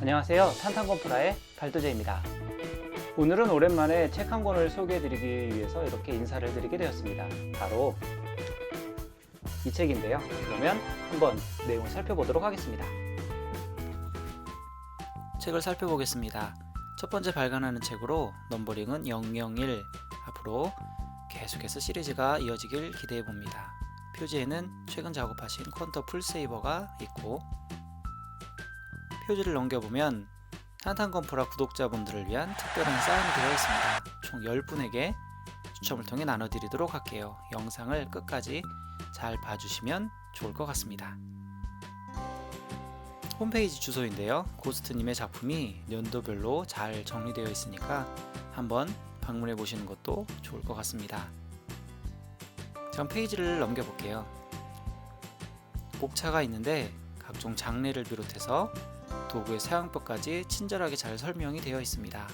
안녕하세요. 탄탄건프라의 발도제입니다. 오늘은 오랜만에 책 한 권을 소개해드리기 위해서 이렇게 인사를 드리게 되었습니다. 바로 이 책인데요. 그러면 한번 내용을 살펴보도록 하겠습니다. 책을 살펴보겠습니다. 첫 번째 발간하는 책으로 넘버링은 001 앞으로 계속해서 시리즈가 이어지길 기대해 봅니다. 표지에는 최근 작업하신 퀀터 풀세이버가 있고 표지를 넘겨보면 탄탄건프라 구독자분들을 위한 특별한 사인이 되어 있습니다. 총 10분에게 추첨을 통해 나눠드리도록 할게요. 영상을 끝까지 잘 봐주시면 좋을 것 같습니다. 홈페이지 주소인데요. 고스트님의 작품이 연도별로 잘 정리되어 있으니까 한번 방문해 보시는 것도 좋을 것 같습니다. 전 페이지를 넘겨볼게요. 목차가 있는데 각종 장르를 비롯해서 도구의 사용법까지 친절하게 잘 설명이 되어 있습니다.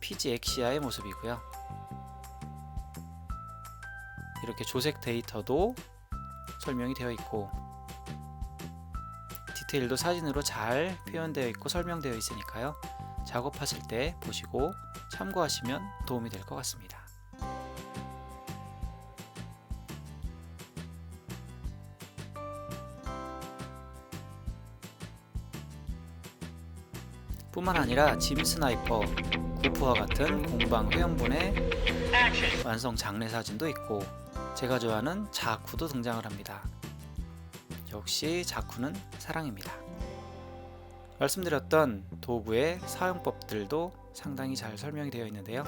피지 엑시아의 모습이고요. 이렇게 조색 데이터도 설명이 되어 있고 디테일도 사진으로 잘 표현되어 있고 설명되어 있으니까요. 작업하실 때 보시고 참고하시면 도움이 될 것 같습니다. 뿐만 아니라 짐 스나이퍼, 구프와 같은 공방 회원분의 완성 장례 사진도 있고 제가 좋아하는 자쿠도 등장을 합니다. 역시 자쿠는 사랑입니다. 말씀드렸던 도구의 사용법들도 상당히 잘 설명이 되어 있는데요.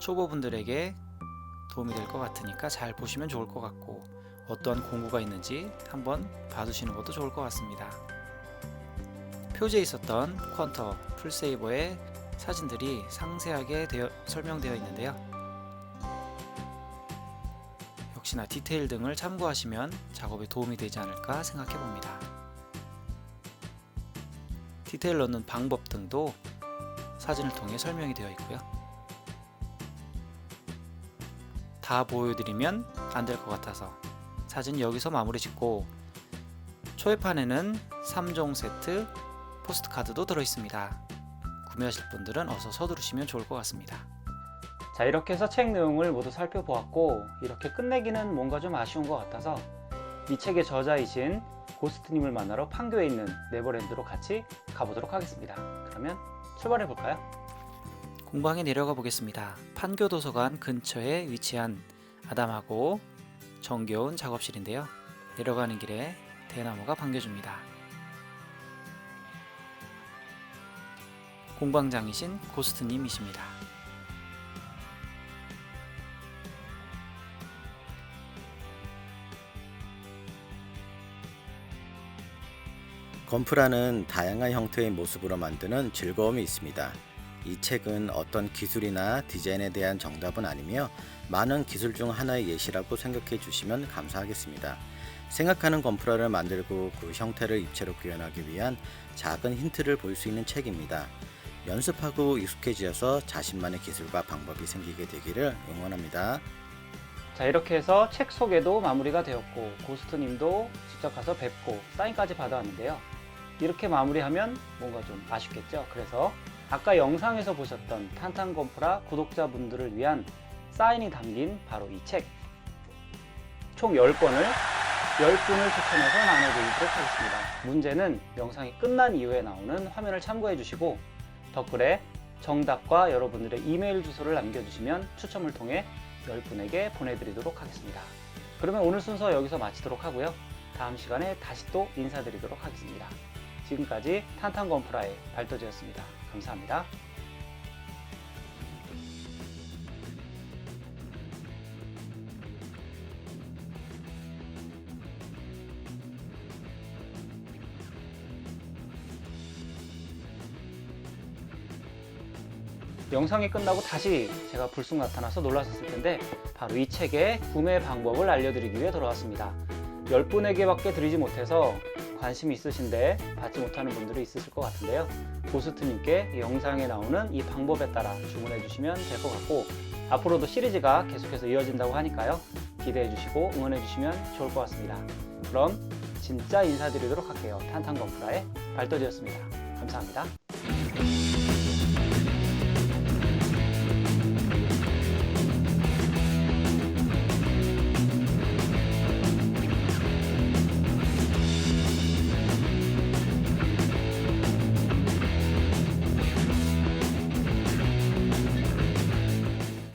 초보분들에게 도움이 될 것 같으니까 잘 보시면 좋을 것 같고 어떠한 공구가 있는지 한번 봐두시는 것도 좋을 것 같습니다. 표지에 있었던 퀀터 풀세이버의 사진들이 상세하게 되어, 설명되어 있는데요. 역시나 디테일 등을 참고하시면 작업에 도움이 되지 않을까 생각해 봅니다. 디테일 넣는 방법 등도 사진을 통해 설명이 되어 있고요. 다 보여드리면 안 될 것 같아서 사진 여기서 마무리 짓고 초회판에는 3종 세트 포스트카드도 들어있습니다. 구매하실 분들은 어서 서두르시면 좋을 것 같습니다. 자 이렇게 해서 책 내용을 모두 살펴보았고 이렇게 끝내기는 뭔가 좀 아쉬운 것 같아서 이 책의 저자이신 고스트님을 만나러 판교에 있는 네버랜드로 같이 가보도록 하겠습니다. 그러면 출발해 볼까요? 공방에 내려가 보겠습니다. 판교 도서관 근처에 위치한 아담하고 정겨운 작업실인데요. 내려가는 길에 대나무가 반겨줍니다. 공방장이신 고스트님이십니다. 건프라는 다양한 형태의 모습으로 만드는 즐거움이 있습니다. 이 책은 어떤 기술이나 디자인에 대한 정답은 아니며 많은 기술 중 하나의 예시라고 생각해 주시면 감사하겠습니다. 생각하는 건프라를 만들고 그 형태를 입체로 구현하기 위한 작은 힌트를 볼 수 있는 책입니다. 연습하고 익숙해지어서 자신만의 기술과 방법이 생기게 되기를 응원합니다. 자 이렇게 해서 책 소개도 마무리가 되었고 고스트님도 직접 가서 뵙고 사인까지 받아왔는데요. 이렇게 마무리하면 뭔가 좀 아쉽겠죠. 그래서 아까 영상에서 보셨던 탄탄건프라 구독자분들을 위한 사인이 담긴 바로 이 책. 총 10권을 10분을 추천해서 나눠드리도록 하겠습니다. 문제는 영상이 끝난 이후에 나오는 화면을 참고해 주시고 댓글에 정답과 여러분들의 이메일 주소를 남겨주시면 추첨을 통해 10분에게 보내드리도록 하겠습니다. 그러면 오늘 순서 여기서 마치도록 하고요. 다음 시간에 다시 또 인사드리도록 하겠습니다. 지금까지 탄탄건프라의 발도제였습니다. 감사합니다. 영상이 끝나고 다시 제가 불쑥 나타나서 놀라셨을 텐데 바로 이 책의 구매 방법을 알려드리기 위해 돌아왔습니다. 10분에게밖에 드리지 못해서 관심이 있으신데 받지 못하는 분들이 있으실 것 같은데요. 고스트님께 이 영상에 나오는 이 방법에 따라 주문해 주시면 될 것 같고 앞으로도 시리즈가 계속해서 이어진다고 하니까요. 기대해 주시고 응원해 주시면 좋을 것 같습니다. 그럼 진짜 인사드리도록 할게요. 탄탄건프라의 발도지였습니다. 감사합니다.